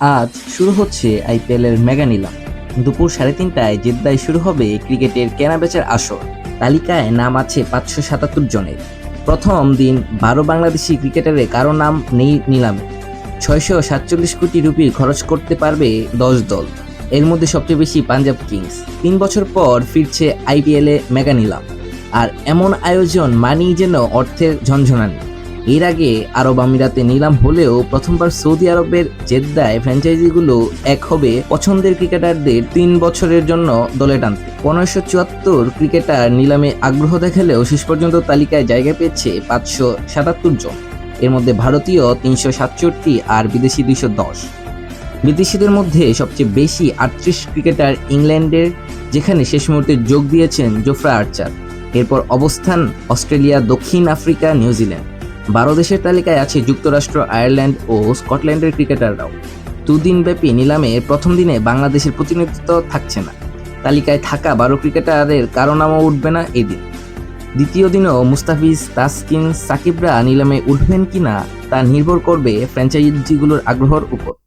আজ শুরু হচ্ছে আইপিএলের মেগা নিলাম। দুপুর সাড়ে তিনটায় জেদ্দায় শুরু হবে ক্রিকেটের কেনাবেচার আসর। তালিকায় নাম আছে পাঁচশো সাতাত্তর জনের। প্রথম দিন বারো বাংলাদেশি ক্রিকেটারে কারও নাম নেই নিলামে। ছয়শো সাতচল্লিশ কোটি রুপি খরচ করতে পারবে দশ দল। এর মধ্যে সবচেয়ে বেশি পাঞ্জাব কিংস। তিন বছর পর ফিরছে আইপিএলে মেগা নিলাম। আর এমন আয়োজন মানেই যেন অর্থের ঝনঝনানি। এর আগে আরব আমিরাতে নিলাম হলেও প্রথমবার সৌদি আরবের জেদ্দায় ফ্র্যাঞ্চাইজিগুলো এক হবে পছন্দের ক্রিকেটারদের তিন বছরের জন্য দলে টানতে। পনেরোশো চুয়াত্তর ক্রিকেটার নিলামে আগ্রহ দেখালেও শেষ পর্যন্ত তালিকায় জায়গা পেয়েছে পাঁচশো সাতাত্তর জন। এর মধ্যে ভারতীয় তিনশো সাতষট্টি আর বিদেশি দুইশো দশ। বিদেশিদের মধ্যে সবচেয়ে বেশি আটত্রিশ ক্রিকেটার ইংল্যান্ডের, যেখানে শেষ মুহূর্তে যোগ দিয়েছেন জোফরা আর্চার। এরপর অবস্থান অস্ট্রেলিয়া, দক্ষিণ আফ্রিকা, নিউজিল্যান্ড। বারো দেশের তালিকায় আছে যুক্তরাষ্ট্র, আয়ারল্যান্ড ও স্কটল্যান্ডের ক্রিকেটাররাও। দুদিনব্যাপী নিলামে প্রথম দিনে বাংলাদেশের প্রতিনিধিত্ব থাকছে না। তালিকায় থাকা বারো ক্রিকেটারের কারও নামও উঠবে না এদিন। দ্বিতীয় দিনও মুস্তাফিজ, তাসকিন, সাকিবরা নিলামে উঠবেন কিনা তা নির্ভর করবে ফ্র্যাঞ্চাইজিগুলোর আগ্রহের উপর।